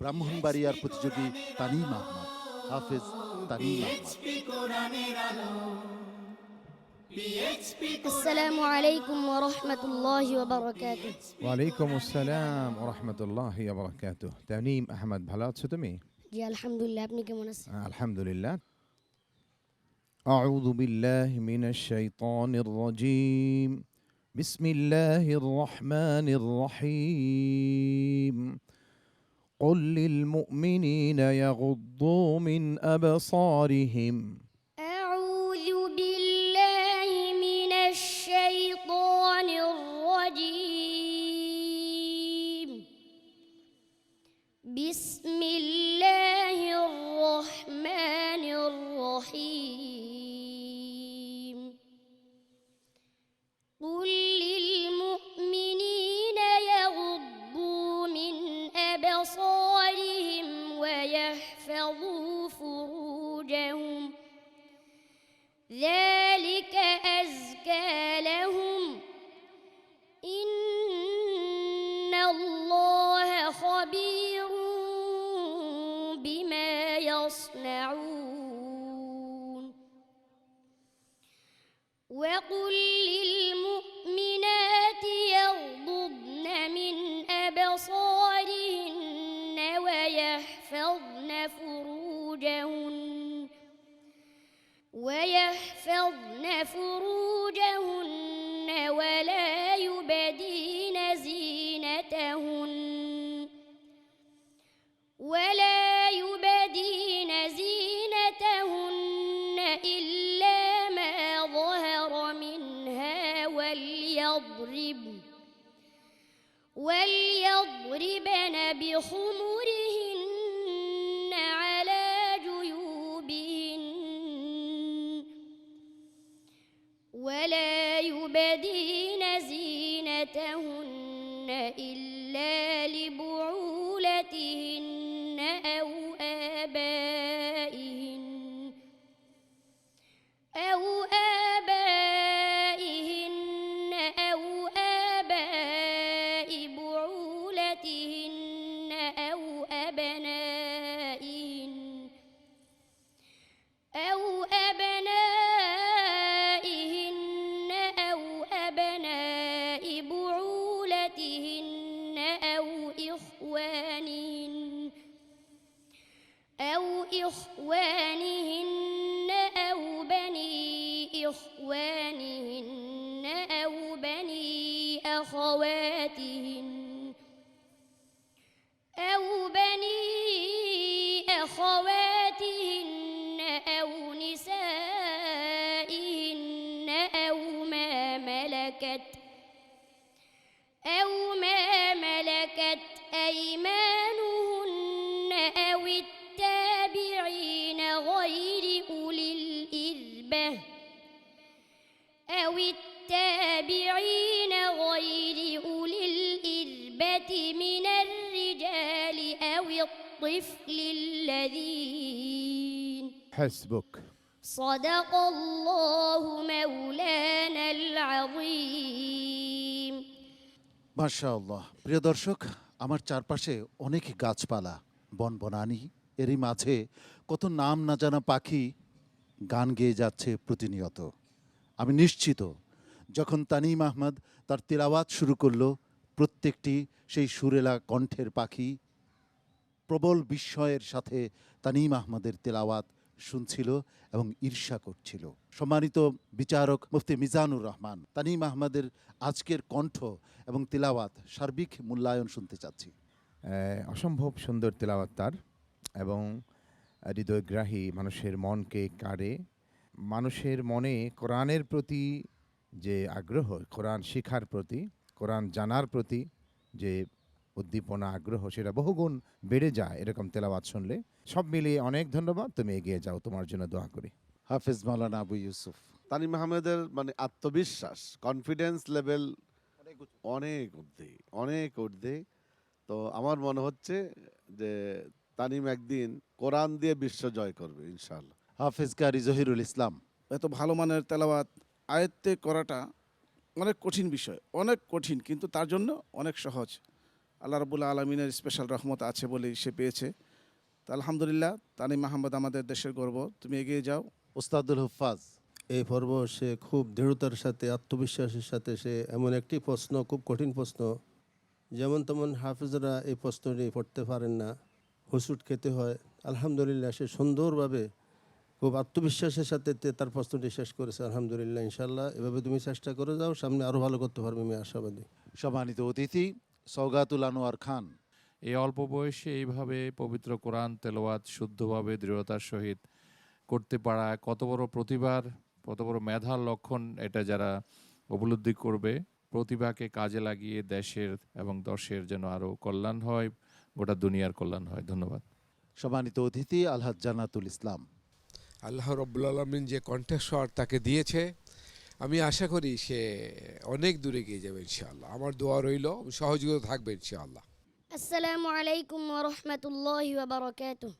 ব্রাহ্মণবাড়িয়ার প্রতিযোগী তানিম আহমদ হাফেজ তানিম আহমদ السلام عليكم ورحمة الله وبركاته ওয়ালাইকুম আসসালাম রহমতুল্লাহ বারাকাতু তানিম আহমদ ভালো আছো তুমি জি আলহামদুলিল্লাহ আপনি কেমন আছেন আলহামদুলিল্লাহ أعوذ بالله من الشيطان الرجيم بسم الله الرحمن الرحيم قل للمؤمنين يغضوا من أبصارهم. أعوذ بالله من الشيطان الرجيم. بسم الله أبصارهم ويحفظوا فروجهم. ذلك أزكى لهم. إن الله خبير بما يصنعون. وقل للمؤمنات ويحفظن فروجهن ولا يبدين زينتهن ولا يبدين زينتهن إلا ما ظهر منها وليضربن وليضربن بخمرهن يبدين زينتهن إلا أخواتهن أو بني أخواتهن أو نسائهن أو ما ملكت أو ما ملكت أيمانهن أو التابعين غير أولي الإربة أو التابعين الإربة من الرجال أو الطفل الذين حسبك صدق الله مولانا العظيم মাশাআল্লাহ প্রিয় দর্শক আমার চারপাশে অনেক গাছপালা বন বনানি এরই মাঝে কত নাম না জানা পাখি গান গেয়ে যাচ্ছে প্রতিনিয়ত আমি নিশ্চিত যখন তানিম আহমদ তার তিলাওয়াত শুরু করলো প্রত্যেকটি সেই সুরেলা কণ্ঠের পাখি প্রবল বিস্ময়ের সাথে তানিম আহমদের তেলাওয়াত শুনছিল এবং ঈর্ষা করছিল। সম্মানিত বিচারক মুফতি মিজানুর রহমান, তানিম আহমদের আজকের কণ্ঠ এবং তেলাওয়াত সার্বিক মূল্যায়ন শুনতে চাচ্ছি। অসম্ভব সুন্দর তেলাওয়াত তার এবং হৃদয়গ্রাহী মানুষের মনকে কাড়ে। মানুষের মনে কোরআনের প্রতি যে আগ্রহ, কোরআন শিখার প্রতি কোরআন জানার প্রতি যে উদ্দীপনা আগ্রহ সেটা বহুগুণ বেড়ে যায় এরকম তেলাওয়াত শুনলে। সব মিলিয়ে অনেক ধন্যবাদ। তুমি এগিয়ে যাও তোমার জন্য দোয়া করি। হাফিজ মাওলানা আবু ইউসুফ তানিম আহমেদের মানে আত্মবিশ্বাস কনফিডেন্স লেভেল অনেক ঊর্ধ্বে অনেক ঊর্ধ্বে তো আমার মনে হচ্ছে যে তানিম একদিন কোরআন দিয়ে বিশ্ব জয় করবে ইনশাআল্লাহ। হাফিজ কারি জহিরুল ইসলাম। এত ভালো মানের তেলাওয়াত আয়ত্তে করাটা অনেক কঠিন বিষয়, অনেক কঠিন, কিন্তু তার জন্য অনেক সহজ। আল্লাহ রবুল্লা আলমিনের স্পেশাল রহমত আছে বলেই সে পেয়েছে। তা আলহামদুলিল্লাহ তানিম মাহমদ আমাদের দেশের গর্ব। তুমি এগিয়ে যাও। ওস্তাদুল হুফাজ, এই পর্ব সে খুব দৃঢ়তার সাথে, আত্মবিশ্বাসের সাথে সে এমন একটি প্রশ্ন, খুব কঠিন প্রশ্ন। যেমন তেমন হাফিজরা এই প্রশ্নটি পড়তে পারেন না। হুসুট খেতে হয়। আলহামদুলিল্লাহ সে সুন্দরভাবে খুব আত্মবিশ্বাসের সাথে তে তার প্রশ্নটি শেষ করেছে আলহামদুলিল্লাহ ইনশাল্লাহ এভাবে তুমি চেষ্টা করে যাও সামনে আরও ভালো করতে পারবে আমি আশাবাদী। সম্মানিত অতিথি সৌগাতুল আনোয়ার খান। এই অল্প বয়সে এইভাবে পবিত্র কোরআন তেলাওয়াত শুদ্ধভাবে দৃঢ়তার সহিত করতে পারা কত বড় প্রতিভার কত বড় মেধার লক্ষণ এটা যারা উপলব্ধি করবে। প্রতিভাকে কাজে লাগিয়ে দেশের এবং দশের যেন আরও কল্যাণ হয় গোটা দুনিয়ার কল্যাণ হয়। ধন্যবাদ। সম্মানিত অতিথি আলহাজ জান্নাতুল ইসলাম। আল্লাহ রব্বুল আলমিন যে কণ্ঠস্বর তাকে দিয়েছে আমি আশা করি সে অনেক দূরে গিয়ে যাবে ইনশাআল্লাহ। আমার দোয়া রইল সহযোগিতা থাকবে ইনশাআল্লাহ। আসসালামু আলাইকুম ওয়া রাহমাতুল্লাহি ওয়া বারাকাতুহু।